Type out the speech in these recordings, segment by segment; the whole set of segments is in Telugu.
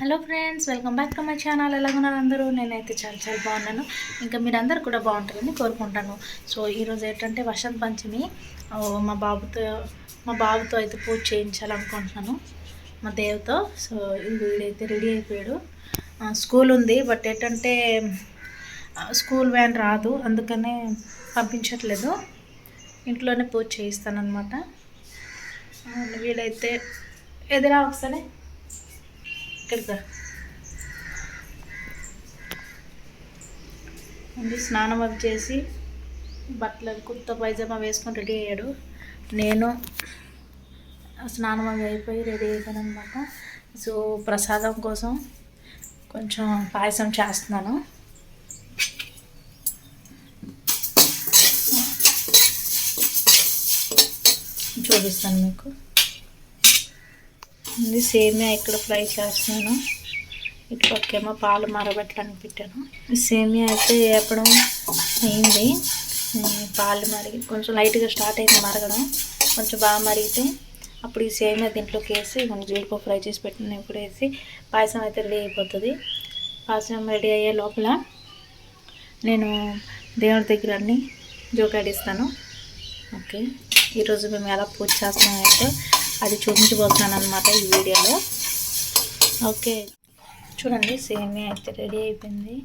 Hello friends welcome back to my channel. ఎలాగున్నారు అందరూ? నేనైతే చాలా చాలా బాగున్నాను. ఇంకా మీరందరూ కూడా బాగుంటారని కోరుకుంటాను. సో ఈరోజు ఏంటంటే వసంత పంచమి. మా బాబుతో మా బాబుతో అయితే పూజ చేయించాలనుకుంటున్నాను. మా దేవతో సో వీడైతే రెడీ అయిపోయాడు. స్కూల్ ఉంది బట్ ఏంటంటే స్కూల్ వ్యాన్ రాదు. అందుకనే పంపించట్లేదు. ఇంట్లోనే పూజ చేయిస్తానమాట వీడైతే ఎదురా ఒకసారి ఇక్కడికి ముందు స్నానం అవి చేసి బట్టలు కుర్తా పైజామా వేసుకొని రెడీ అయ్యాడు. నేను స్నానం అవి అయిపోయి రెడీ అయిపోయాను అనమాట సో ప్రసాదం కోసం కొంచెం పాయసం చేస్తున్నాను. చూపిస్తాను మీకు. ఇది సేమియా ఇక్కడ ఫ్రై చేస్తున్నాను. ఇటు పక్కేమో పాలు మరగబెట్టడానికి పెట్టాను సేమియా అయితే వేపడం అయింది. పాలు మరిగి కొంచెం లైట్గా స్టార్ట్ అయింది మరగడం. కొంచెం బాగా మరిగితే అప్పుడు ఈ సేమియా దీంట్లోకి వేసి కొంచెం జీడిపప్పు ఫ్రై చేసి పెట్టిన ఇప్పుడు వేసి పాయసం అయితే రెడీ అయిపోతుంది. పాయసం రెడీ అయ్యే లోపల నేను దేవుడి దగ్గర అన్ని జోకాడిస్తాను ఓకే. ఈరోజు మేము ఎలా పూజ చేస్తున్నామంటే అది చూపించబోతున్నాను అనమాట ఈ వీడియోలో. ఓకే. చూడండి సేమే అయితే రెడీ అయిపోయింది.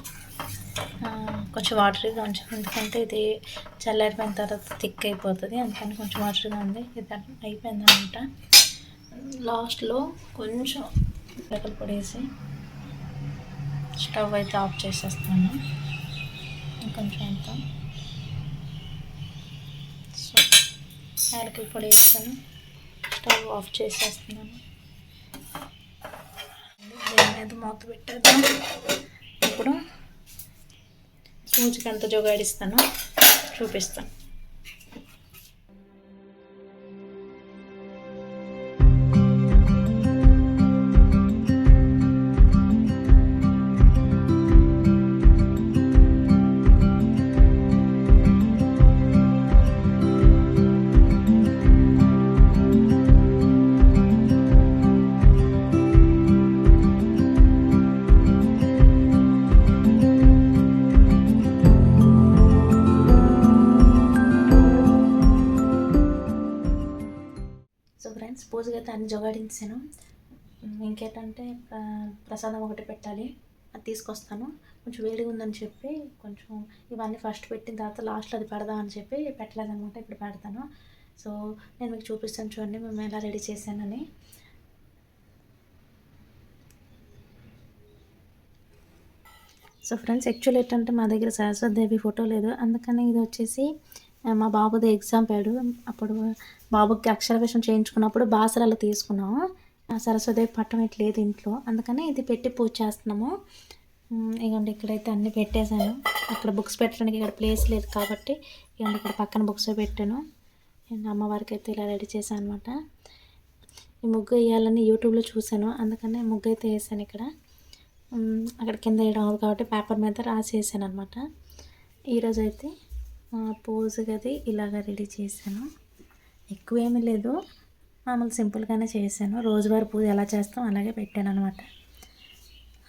కొంచెం వాటరీగా ఉంచాం ఎందుకంటే ఇది చల్లారిపోయిన తర్వాత థిక్ అయిపోతుంది. అందుకని కొంచెం వాటరీగా ఉంది. ఇది అయిపోయిందనమాట లాస్ట్లో కొంచెం రెక్కలు పొడి వేసి స్టవ్ అయితే ఆఫ్ చేసేస్తాను. ఇంకొంచెం అంతా సో యాలకుల పొడి వేస్తాను. స్టవ్ ఆఫ్ చేసేస్తున్నాను. దీని మీద మూత పెట్టేద్దాం? ఇప్పుడు పూజకి ఎంత జోగాడిస్తానో. చూపిస్తాను. అన్ని జోగాడించాను. ఇంకేంటంటే ప్రసాదం ఒకటి పెట్టాలి. అది తీసుకొస్తాను. కొంచెం వేడిగా ఉందని చెప్పి కొంచెం ఇవన్నీ ఫస్ట్ పెట్టిన తర్వాత లాస్ట్లో అది పెడదామని చెప్పి పెట్టలేదనమాట. ఇప్పుడు పెడతాను. సో నేను మీకు చూపిస్తాను చూడండి మేము ఎలా రెడీ చేశానని. సో ఫ్రెండ్స్ యాక్చువల్ ఏంటంటే మా దగ్గర సరస్వతి దేవి ఫోటో లేదు. అందుకని ఇది వచ్చేసి మా బాబుది ఎగ్జామ్ పేడు. అప్పుడు బాబుకి అక్షరాభ్యాసం చేయించుకున్నప్పుడు బాసరాలు తీసుకున్నాము. ఆ సరస్వతి పట్టం ఇట్లా లేదు ఇంట్లో. అందుకని ఇది పెట్టి పూజ చేస్తున్నాము. ఉమ్, ఇగోండి ఇక్కడైతే అన్ని పెట్టేశాను. అక్కడ బుక్స్ పెట్టడానికి ఇక్కడ ప్లేస్ లేదు కాబట్టి ఇగోండి ఇక్కడ పక్కన బుక్స్ పెట్టాను. నేను అమ్మవారికి అయితే ఇలా రెడీ చేశాను అనమాట ఈ ముగ్గు వేయాలని యూట్యూబ్లో చూశాను. అందుకనే ముగ్గు అయితే వేసాను ఇక్కడ. అక్కడ కింద వేయడం అవ్వదు కాబట్టి పేపర్ మీద రాసేసాను అనమాట ఈరోజు అయితే పోజ్ గది ఇలాగ రెడీ చేశాను. ఎక్కువ ఏమీ లేదు. మామూలు సింపుల్గానే చేశాను. రోజువారీ పూజ ఎలా చేస్తాం అలాగే పెట్టాను అనమాట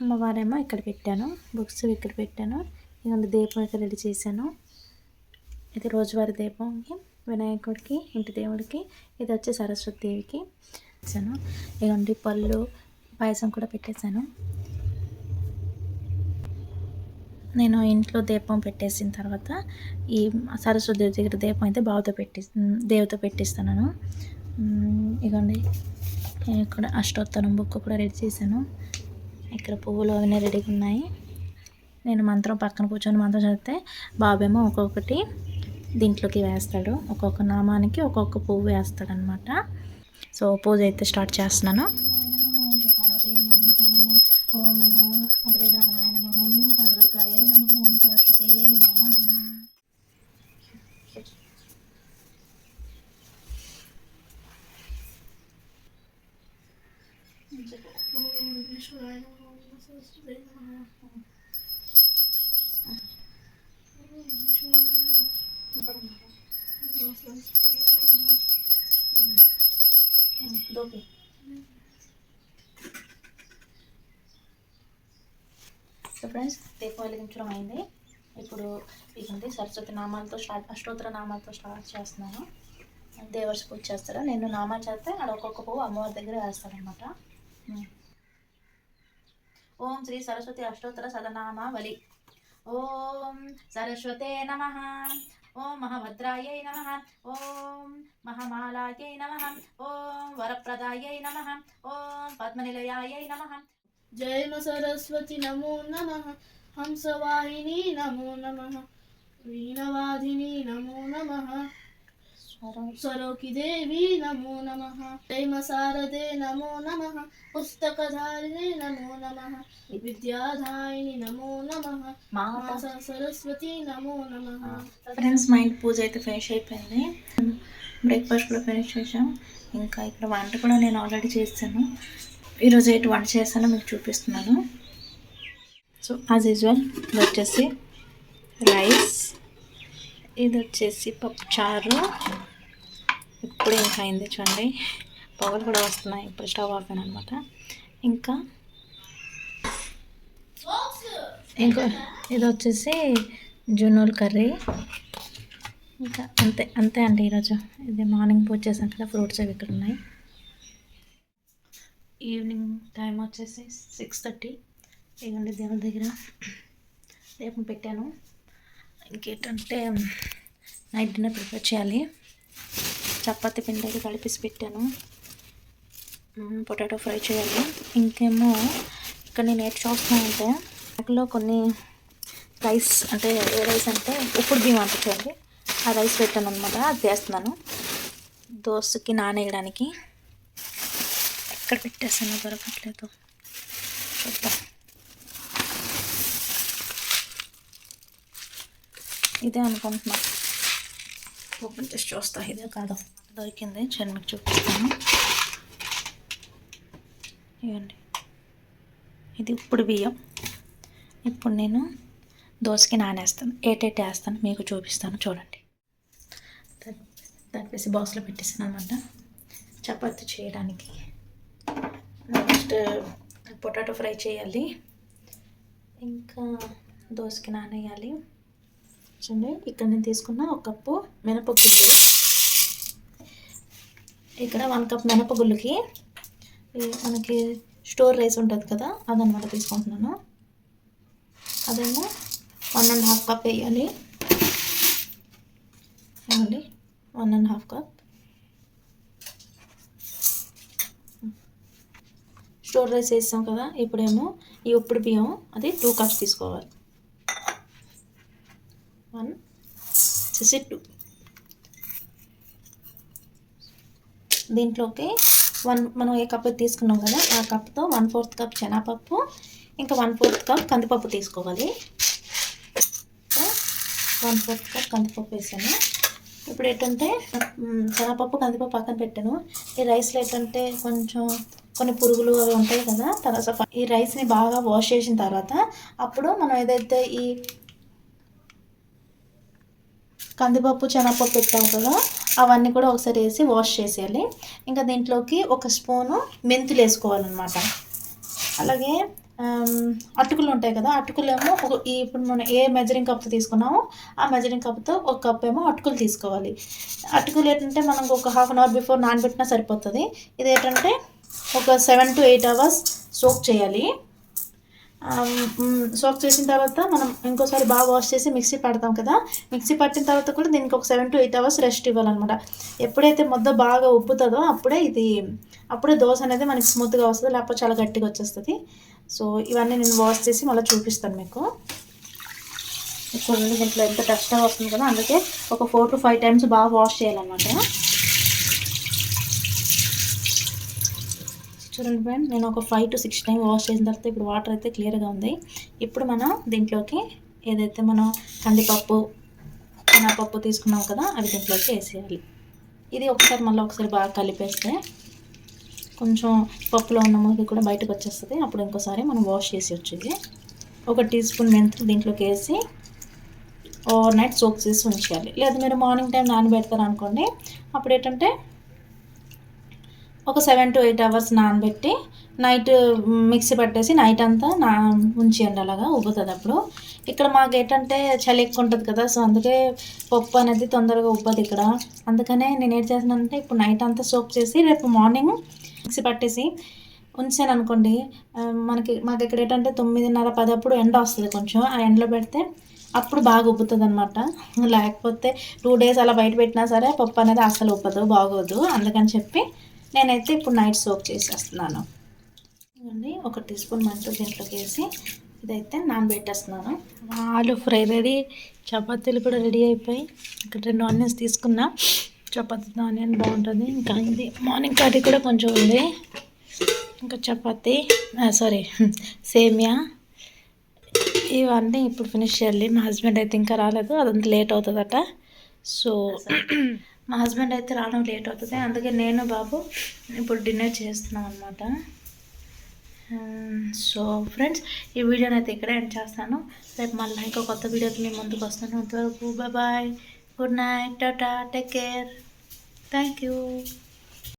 అమ్మవారేమో ఇక్కడ పెట్టాను. బుక్స్ ఇక్కడ పెట్టాను. ఇక దీపం ఇక్కడ రెడీ చేశాను. ఇది రోజువారీ దీపంకి వినాయకుడికి ఇంటి దేవుడికి ఇది వచ్చి సరస్వతి దేవికి ఇచ్చాను. ఇగోండి పళ్ళు పాయసం కూడా పెట్టేశాను. నేను ఇంట్లో దీపం పెట్టేసిన తర్వాత ఈ సరస్వతి దేవి దగ్గర దీపం అయితే బావతో పెట్టి దేవతో పెట్టిస్తాను ఇగోండి ఇగోండి ఇక్కడ అష్టోత్తరం బుక్ కూడా రెడీ చేశాను. ఇక్కడ పువ్వులు అవన్నీ రెడీగా ఉన్నాయి. నేను మంత్రం పక్కన కూర్చొని మంత్రం చదివితే బాబేమో ఒక్కొక్కటి దీంట్లోకి వేస్తాడు. ఒక్కొక్క నామానికి ఒక్కొక్క పువ్వు వేస్తాడనమాట. సో పూజ అయితే స్టార్ట్ చేస్తున్నాను. ఓం నమో సో ఫ్రెండ్స్ దీపం వెలిగించడం అయింది. ఇప్పుడు ఇదండి సరస్వతి నామాలతో స్టార్ట్ అష్టోత్తర నామాలతో స్టార్ట్ చేస్తున్నాను. దేవర్స్ పూజ చేస్తారు? నేను నామాలు చేస్తే ఆడ ఒక్కొక్క పువ్వు అమ్మవారి దగ్గర వేస్తానమాట ओम श्री सरस्वती अष्टोत्तर सदनामावलि। ओम सरस्वते नमः। ओम महाभद्राय नमः। ओम महामालाय नमः। ओम वरप्रदाय नमः। ओम पद्मनिलयाय नमः। जय सरस्वती नमो नमः। हंसवाहिनी नमो नमः। वीणावादिनी नमो नमः। नमः सरोकि देवी नमो नमः जय मा शारदे नमो नमः पुस्तकधारिणे नमो नमः विद्याधारिणि नमो नमः माता सरस्वती नमो नमः ఫ్రెండ్స్ మా ఇంటి పూజ అయితే ఫినిష్ అయిపోయింది బ్రేక్ఫాస్ట్ కూడా ఫినిష్ చేసాం ఇంకా ఇక్కడ వంట కూడా నేను ఆల్రెడీ చేస్తాను ఈరోజు ఎటు వంట చేస్తానో మీకు చూపిస్తున్నాను సో యాజ్ యూజువల్ ఇది వచ్చేసి రైస్ ఇది వచ్చేసి పప్పు చారు. ఇప్పుడు ఇంకా అయింది చూడండి. పొగలు కూడా వస్తున్నాయి. ఇప్పుడు స్టవ్ ఆఫ్ అనమాట ఇంకా ఇంకో ఇది వచ్చేసి జునూల్ కర్రీ. ఇంకా అంతే అంతే అండి ఈరోజు. ఇది మార్నింగ్ పూజ చేసాం కదా ఫ్రూట్స్ అవి ఇక్కడ ఉన్నాయి. ఈవినింగ్ టైం వచ్చేసి సిక్స్ థర్టీ. ఇవ్వండి దేవుడి దగ్గర. దీపం పెట్టాను. ఇంకేంటంటే నైట్ డిన్నర్ ప్రిపేర్ చేయాలి. చపాతి పిండి అయితే కలిపేసి పెట్టాను. పొటాటో ఫ్రై చేయాలి. ఇంకేమో ఇక్కడ నేను ఏది చూస్తున్నా అంటే వాటిలో కొన్ని రైస్ అంటే ఏ రైస్ అంటే ఉప్పుడు బియ్యం అంటే ఆ రైస్ పెట్టాను అనమాట అది చేస్తున్నాను దోశకి నానేయడానికి. ఎక్కడ పెట్టేసానో దొరకట్లేదు. చూద్దాం. ఇదే అనుకుంటున్నా. ఓపెన్ చేసి చూస్తా. ఇదే కాదు దొరికింది. చూడండి మీకు చూపిస్తాను. ఇవ్వండి. ఇది ఇప్పుడు బియ్యం. ఇప్పుడు నేను దోశకి నానేస్తాను. ఏటేటి వేస్తాను మీకు చూపిస్తాను. చూడండి. తడిపేసి బాక్స్లో పెట్టేసాను అనమాట చపాతి చేయడానికి. నెక్స్ట్ పొటాటో ఫ్రై చేయాలి. ఇంకా దోశకి నానేయాలి. చూడండి ఇక్కడ నేను తీసుకున్న ఒక కప్పు మినపగుళ్ళు. ఇక్కడ వన్ కప్ మినపగుళ్ళుకి మనకి స్టోర్ రైస్ ఉంటుంది కదా అదనమాట తీసుకుంటున్నాను. అదేమో వన్ అండ్ హాఫ్ కప్ వేయాలి. ఏమండి? One and half cup. Store rice వేసాం కదా ఇప్పుడేమో ఈ ఉప్పుడు బియ్యం అది టూ కప్స్ తీసుకోవాలి. వన్ వచ్చేసి టూ దీంట్లోకి వన్ మనం ఏ కప్ తీసుకున్నాం కదా ఆ కప్తో వన్ ఫోర్త్ కప్ శనగపప్పు ఇంకా వన్ ఫోర్త్ కప్ కందిపప్పు తీసుకోవాలి. వన్ ఫోర్త్ కప్ కందిపప్పు వేసాను. ఇప్పుడు ఏంటంటే శనగపప్పు కందిపప్పు పక్కన పెట్టాను. ఈ రైస్లో ఏంటంటే కొంచెం కొన్ని పురుగులు అవి ఉంటాయి కదా తర్వాత ఈ రైస్ని బాగా వాష్ చేసిన తర్వాత అప్పుడు మనం ఏదైతే ఈ కందిపప్పు శనగపప్పు పెట్టాం కదా అవన్నీ కూడా ఒకసారి వేసి వాష్ చేసేయాలి. ఇంకా దీంట్లోకి ఒక స్పూను మెంతులు వేసుకోవాలన్నమాట. అలాగే అటుకులు ఉంటాయి కదా అటుకులు ఏమో ఒక ఇప్పుడు మనం ఏ మెజరింగ్ కప్తో తీసుకున్నామో ఆ మెజరింగ్ కప్తో ఒక కప్ ఏమో అటుకులు తీసుకోవాలి. అటుకులు ఏంటంటే మనం ఒక హాఫ్ అన్ అవర్ బిఫోర్ నానబెట్టినా సరిపోతుంది. ఇది ఏంటంటే ఒక seven to eight hours soak చేయాలి. సోక్ చేసిన తర్వాత మనం ఇంకోసారి బాగా వాష్ చేసి మిక్సీ పడతాం కదా. మిక్సీ పట్టిన తర్వాత కూడా దీనికి ఒక seven to eight hours rest ఇవ్వాలన్నమాట. ఎప్పుడైతే ముద్ద బాగా ఉప్పుతుందో అప్పుడే ఇది అప్పుడే దోశ అనేది మనకి స్మూత్గా వస్తుంది లేకపోతే చాలా గట్టిగా వచ్చేస్తుంది. సో ఇవన్నీ నేను వాష్ చేసి మళ్ళీ చూపిస్తాను మీకు. చూడండి దీంట్లో ఎంత డస్ట్గా వస్తుంది కదా. అందుకే ఒక ఫోర్ టు ఫైవ్ టైమ్స్ బాగా వాష్ చేయాలన్నమాట. చూడండి ఫ్రెండ్ నేను ఒక five to six time wash చేసిన తర్వాత ఇప్పుడు వాటర్ అయితే క్లియర్గా ఉంది. ఇప్పుడు మనం దీంట్లోకి ఏదైతే మనం కందిపప్పు పప్పు తీసుకున్నాం కదా అవి దీంట్లోకి వేసేయాలి. ఇది ఒకసారి మళ్ళీ ఒకసారి బాగా కలిపేస్తే కొంచెం పప్పులో ఉన్న మురికి కూడా బయటకు వచ్చేస్తుంది. అప్పుడు ఇంకోసారి మనం వాష్ చేసి వచ్చేది ఒక టీ స్పూన్ మెంతులు దీంట్లోకి వేసి ఓవర్ నైట్ సోక్ చేసి ఉంచేయాలి లేదు మీరు మార్నింగ్ టైం నానబెడతారు అనుకోండి అప్పుడు ఏంటంటే ఒక సెవెన్ టు ఎయిట్ అవర్స్ నానబెట్టి నైట్ మిక్సీ పట్టేసి నైట్ అంతా నా ఉంచేయండి అలాగా ఉబ్బుతుంది అప్పుడు. ఇక్కడ మాకు ఏంటంటే చలి ఎక్కువ ఉంటుంది కదా సో అందుకే పప్పు అనేది తొందరగా ఉబ్బదు ఇక్కడ. అందుకనే నేను ఏం చేసానంటే ఇప్పుడు నైట్ అంతా సోప్ చేసి రేపు మార్నింగ్ మిక్సీ పట్టేసి ఉంచాను అనుకోండి మనకి మాకు ఇక్కడ ఏంటంటే తొమ్మిదిన్నర పది అప్పుడు ఎండ వస్తుంది కొంచెం ఆ ఎండలో పెడితే అప్పుడు బాగా ఉబ్బుతుంది అనమాట లేకపోతే టూ డేస్ అలా బయట పెట్టినా సరే పప్పు అనేది అసలు ఉబ్బదు బాగోదు అందుకని చెప్పి నేనైతే ఇప్పుడు నైట్ సోప్ చేసేస్తున్నాను. ఇదిగోండి ఒక టీ స్పూన్ మెంతులు దీంట్లోకి వేసి ఇదైతే నానబెట్టేస్తున్నాను ఆలు ఫ్రై రెడీ. చపాతీలు కూడా రెడీ అయిపోయి ఇక్కడ రెండు ఆనియన్స్ తీసుకున్నా. చపాతీతో ఆనియన్ బాగుంటుంది. ఇంకా ఇది మార్నింగ్ కర్రీ కూడా కొంచెం ఉంది. ఇంకా చపాతి సారీ సేమియా ఇవన్నీ ఇప్పుడు ఫినిష్ చేయాలి. మా హస్బెండ్ అయితే ఇంకా రాలేదు. అదంతా లేట్ అవుతుందట. సో మా హస్బెండ్ అయితే రావడం లేట్ అవుతుంది. అందుకే నేను బాబు ఇప్పుడు డిన్నర్ చేస్తున్నాం అనమాట సో ఫ్రెండ్స్ ఈ వీడియోని అయితే ఇక్కడే ఎండ్ చేస్తాను. రేపు మళ్ళీ ఇంకో కొత్త వీడియోతో మీ ముందుకు వస్తాను. అంతవరకు bye good night tata take care thank you